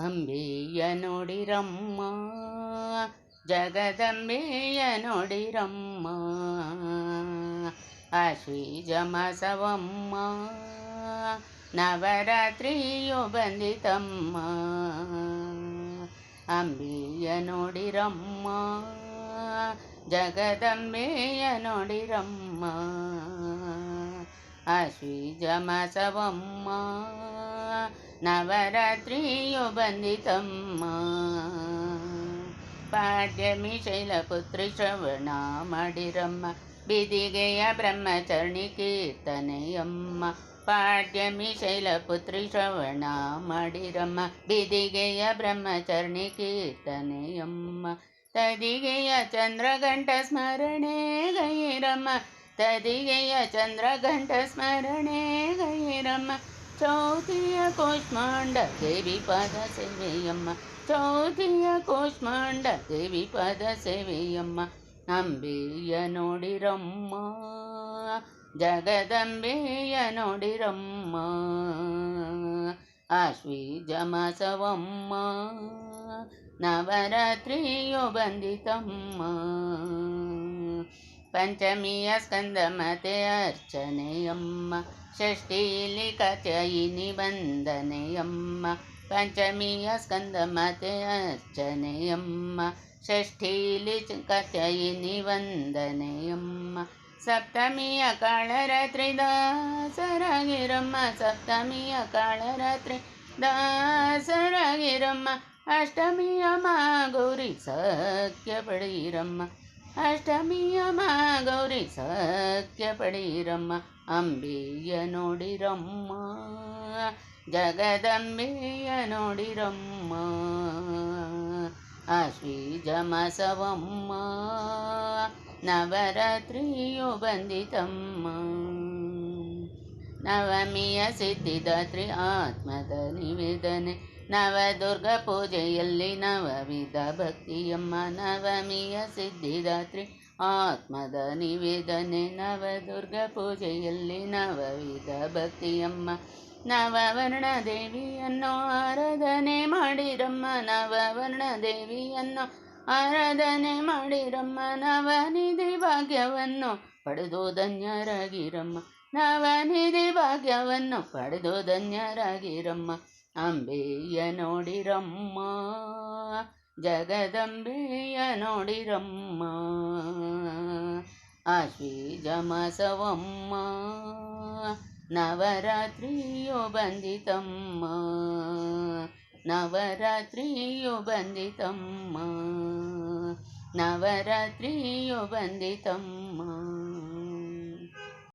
ಅಂಬೆಯ ನೋಡಿರಮ್ಮ ಜಗದಂಬೆಯ ನೋಡಿರಮ್ಮ ಆಶ್ವೀಜ ಮಾಸವಮ್ಮ ನವರಾತ್ರಿಯು ಬಂದಿತಮ್ಮ ಅಂಬೆಯ ನೋಡಿರಮ್ಮ ಜಗದಂಬೆಯ ನವರಾತ್ರಿಯು ಬಂದಿತಮ್ಮ ಪಾಡ್ಯಮಿ ಶೈಲಪುತ್ರಿ ಶ್ರವಣ ಮಾಡಿರಮ್ಮ. ಬಿದಿಗೆಯ ಬ್ರಹ್ಮಚರಣಿ ಕೀರ್ತನೆಯಮ್ಮ. ಪಾಡ್ಯಮಿ ಶೈಲಪುತ್ರಿ ಶ್ರವಣ ಮಾಡಿರಮ್ಮ. ಬಿದಿಗೆಯ ಬ್ರಹ್ಮಚರಣಿ ಕೀರ್ತನೆಯಮ್ಮ. ತದಿಗೆಯ ಚಂದ್ರಗಂಟ ಸ್ಮರಣೆ ಗೈರಮ್ಮ. ತದಿಗೆಯ ಚಂದ್ರಗಂಟ ಸ್ಮರಣೆ ಗೈರಮ್ಮ. ಚೌತಿಯ ಕೂಷ್ಮಾಂಡ ದೇವಿ ಪದ ಸೇವೆಯಮ್ಮ ಚೌತಿಯ ಕೂಷ್ಮಾಂಡ ದೇವಿ ಪದ ಸೇವೆಯಮ್ಮ ಅಂಬೆಯ ನೋಡಿರಮ್ಮ ಜಗದಂಬೆಯ ನೋಡಿರಮ್ಮ ಆಶ್ವೀಜ ಮಾಸವಮ್ಮ ನವರಾತ್ರಿಯು ಬಂದಿತಮ್ಮ ಪಂಚಮಿಯ ಸ್ಕಂದಮತೆ ಅರ್ಚನೆಯಮ್ಮ ಷಷ್ಠೀಲಿ ಕಥಯಿನಿ ವಂದನೆಯಮ್ಮ ಪಂಚಮಿಯ ಸ್ಕಂದಮತೆ ಅರ್ಚನೆಯಮ್ಮ ಷಷ್ಠೀಲಿ ಕಥಯಿನಿ ವಂದನೆಯಮ್ಮ ಸಪ್ತಮಿಯ ಕಾಳರಾತ್ರಿ ದಾಸರಾಗಿರಮ್ಮ ಸಪ್ತಮಿಯ ಕಾಳರಾತ್ರಿ ದಾಸರಾಗಿರಮ್ಮ ಅಷ್ಟಮಿಯ ಮಾ ಗೌರಿ ಸಖ್ಯ ಪಡೀರಮ್ಮ ಅಷ್ಟಮಿಯ ಮಾ ಗೌರಿ ಸಖ್ಯ ಪಡೀರಮ್ಮ ಅಂಬೆಯ ನೋಡಿರಮ್ಮ ಜಗದಂಬೆಯ ನೋಡಿರಮ್ಮ ಆಶ್ವೀಜ ಮಾಸವಮ್ಮ ನವರಾತ್ರಿಯು ಬಂದಿತಮ್ಮ ನವಮಿಯ ಸಿದ್ಧಿದಾತ್ರಿ ಆತ್ಮದ ನಿವೇದನೆ ನವದುರ್ಗ ಪೂಜೆಯಲ್ಲಿ ನವವಿಧ ಭಕ್ತಿಯಮ್ಮ ನವಮಿಯ ಸಿದ್ಧಿದಾತ್ರಿ. ಆತ್ಮದ ನಿವೇದನೆ ನವದುರ್ಗ ಪೂಜೆಯಲ್ಲಿ ನವವಿಧ ಭಕ್ತಿಯಮ್ಮ ನವವರ್ಣ ದೇವಿಯನ್ನು ಆರಾಧನೆ ಮಾಡಿರಮ್ಮ ನವವರ್ಣ ದೇವಿಯನ್ನು ಆರಾಧನೆ ಮಾಡಿರಮ್ಮ ನವನಿಧಿ ಭಾಗ್ಯವನ್ನು ಪಡೆದು ಧನ್ಯರಾಗಿರಮ್ಮ. ನವನಿಧಿ ಭಾಗ್ಯವನ್ನು ಪಡೆದು ಧನ್ಯರಾಗಿರಮ್ಮ. ಅಂಬೆಯ ನೋಡಿರಮ್ಮ ಜಗದಂಬೆಯ ನೋಡಿರಮ್ಮ ಆಶ್ವೀಜ ಮಾಸವಮ್ಮ ನವರಾತ್ರಿಯು ಬಂದಿತಮ್ಮ ನವರಾತ್ರಿಯು ಬಂದಿತಮ್ಮ ನವರಾತ್ರಿಯು ಬಂದಿತಮ್ಮ